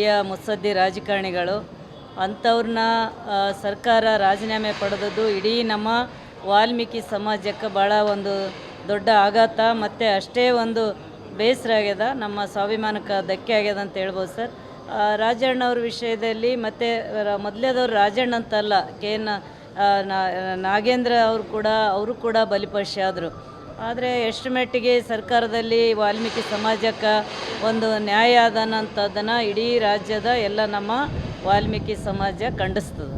ಹಿರಿಯ ಮುತ್ಸದ್ದಿ ರಾಜಕಾರಣಿಗಳು, ಅಂಥವ್ರನ್ನ ಸರ್ಕಾರ ರಾಜೀನಾಮೆ ಪಡೆದದ್ದು ಇಡೀ ನಮ್ಮ ವಾಲ್ಮೀಕಿ ಸಮಾಜಕ್ಕೆ ಭಾಳ ಒಂದು ದೊಡ್ಡ ಆಘಾತ, ಮತ್ತು ಅಷ್ಟೇ ಒಂದು ಬೇಸರ ಆಗ್ಯದ, ನಮ್ಮ ಸ್ವಾಭಿಮಾನಕ್ಕೆ ಧಕ್ಕೆ ಆಗ್ಯದ ಅಂತ ಹೇಳ್ಬೋದು ಸರ್. ರಾಜಣ್ಣವ್ರ ವಿಷಯದಲ್ಲಿ ಮತ್ತು ಮೊದಲೇದವ್ರು ರಾಜಣ್ಣ ಅಂತಲ್ಲ, ಕೆ ಎನ್ ನಾಗೇಂದ್ರ ಅವರು ಕೂಡ ಅವರು ಕೂಡ ಬಲಿಪಶಿ ಆದರು. ಆದರೆ ಎಷ್ಟು ಮಟ್ಟಿಗೆ ಸರ್ಕಾರದಲ್ಲಿ ವಾಲ್ಮೀಕಿ ಸಮಾಜಕ್ಕೆ ಒಂದು ನ್ಯಾಯ ಆದನಂಥದ್ದನ್ನು ಇಡೀ ರಾಜ್ಯದ ಎಲ್ಲ ನಮ್ಮ ವಾಲ್ಮೀಕಿ ಸಮಾಜ ಖಂಡಿಸ್ತದೆ.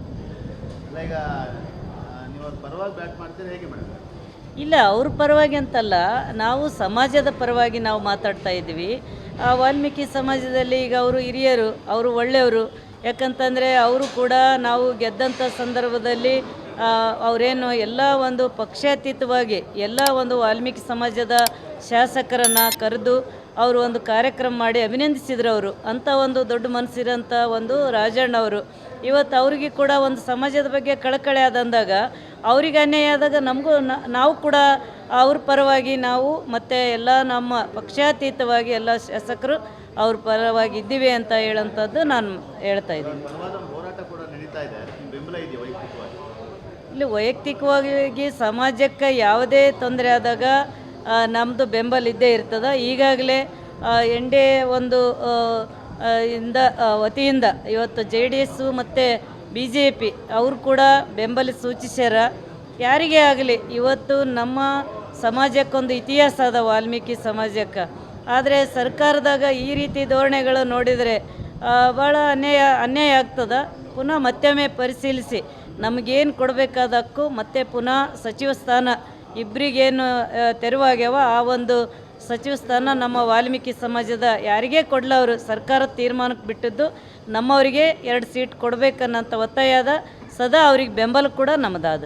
ಇಲ್ಲ ಅವ್ರ ಪರವಾಗಿ ಅಂತಲ್ಲ ನಾವು ಸಮಾಜದ ಪರವಾಗಿ ನಾವು ಮಾತಾಡ್ತಾ ಇದ್ದೀವಿ. ಆ ವಾಲ್ಮೀಕಿ ಸಮಾಜದಲ್ಲಿ ಈಗ ಅವರು ಹಿರಿಯರು ಅವರು ಒಳ್ಳೆಯವರು. ಯಾಕಂತಂದರೆ ಅವರು ಕೂಡ ನಾವು ಗೆದ್ದಂಥ ಸಂದರ್ಭದಲ್ಲಿ ಅವರೇನು ಎಲ್ಲ ಒಂದು ಪಕ್ಷಾತೀತವಾಗಿ ಎಲ್ಲ ಒಂದು ವಾಲ್ಮೀಕಿ ಸಮಾಜದ ಶಾಸಕರನ್ನು ಕರೆದು ಅವರು ಒಂದು ಕಾರ್ಯಕ್ರಮ ಮಾಡಿ ಅಭಿನಂದಿಸಿದ್ರು ಅವರು. ಅಂಥ ಒಂದು ದೊಡ್ಡ ಮನಸ್ಸಿರೋಂಥ ಒಂದು ರಾಜಣ್ಣ ಅವರು. ಇವತ್ತು ಅವರಿಗೆ ಕೂಡ ಒಂದು ಸಮಾಜದ ಬಗ್ಗೆ ಕಳಕಳಿ ಆದಂದಾಗ ಅವ್ರಿಗೆ ಅನ್ಯಾಯ ಆದಾಗ ನಮಗೂ ನಾವು ಕೂಡ ಅವ್ರ ಪರವಾಗಿ ನಾವು ಮತ್ತು ಎಲ್ಲ ನಮ್ಮ ಪಕ್ಷಾತೀತವಾಗಿ ಎಲ್ಲ ಶಾಸಕರು ಅವ್ರ ಪರವಾಗಿ ಇದ್ದೀವಿ ಅಂತ ಹೇಳೋಂಥದ್ದು ನಾನು ಹೇಳ್ತಾ ಇದ್ದೀನಿ. ಇಲ್ಲಿ ವೈಯಕ್ತಿಕವಾಗಿ ಸಮಾಜಕ್ಕೆ ಯಾವುದೇ ತೊಂದರೆ ಆದಾಗ ನಮ್ಮದು ಬೆಂಬಲ ಇದ್ದೇ ಇರ್ತದೆ. ಈಗಾಗಲೇ ಎನ್ ಡಿ ಒಂದು ಇಂದ ವತಿಯಿಂದ ಇವತ್ತು ಜೆ ಡಿ ಎಸ್ಸು ಮತ್ತು ಬಿ ಜೆ ಪಿ ಅವರು ಕೂಡ ಬೆಂಬಲ ಸೂಚಿಸ್ಯಾರ. ಯಾರಿಗೇ ಆಗಲಿ, ಇವತ್ತು ನಮ್ಮ ಸಮಾಜಕ್ಕೊಂದು ಇತಿಹಾಸ ಅದ, ವಾಲ್ಮೀಕಿ ಸಮಾಜಕ್ಕೆ. ಆದರೆ ಸರ್ಕಾರದಾಗ ಈ ರೀತಿ ಧೋರಣೆಗಳು ನೋಡಿದರೆ ಭಾಳ ಅನ್ಯಾಯ ಅನ್ಯಾಯ ಆಗ್ತದೆ. ಪುನಃ ಮತ್ತೊಮ್ಮೆ ಪರಿಶೀಲಿಸಿ, ನಮಗೇನು ಕೊಡಬೇಕಾದಕ್ಕೂ ಮತ್ತೆ ಪುನಃ ಸಚಿವ ಸ್ಥಾನ ಇಬ್ಬರಿಗೇನು ತೆರವಾಗ್ಯಾವ, ಆ ಒಂದು ಸಚಿವ ಸ್ಥಾನ ನಮ್ಮ ವಾಲ್ಮೀಕಿ ಸಮಾಜದ ಯಾರಿಗೇ ಕೊಡ್ಲವರು ಸರ್ಕಾರ ತೀರ್ಮಾನಕ್ಕೆ ಬಿಟ್ಟಿದ್ದು ನಮ್ಮವರಿಗೆ ಎರಡು ಸೀಟ್ ಕೊಡಬೇಕನ್ನಂಥ ಒತ್ತಾಯ ಅದ. ಸದಾ ಅವ್ರಿಗೆ ಬೆಂಬಲ ಕೂಡ ನಮ್ಮದಾದ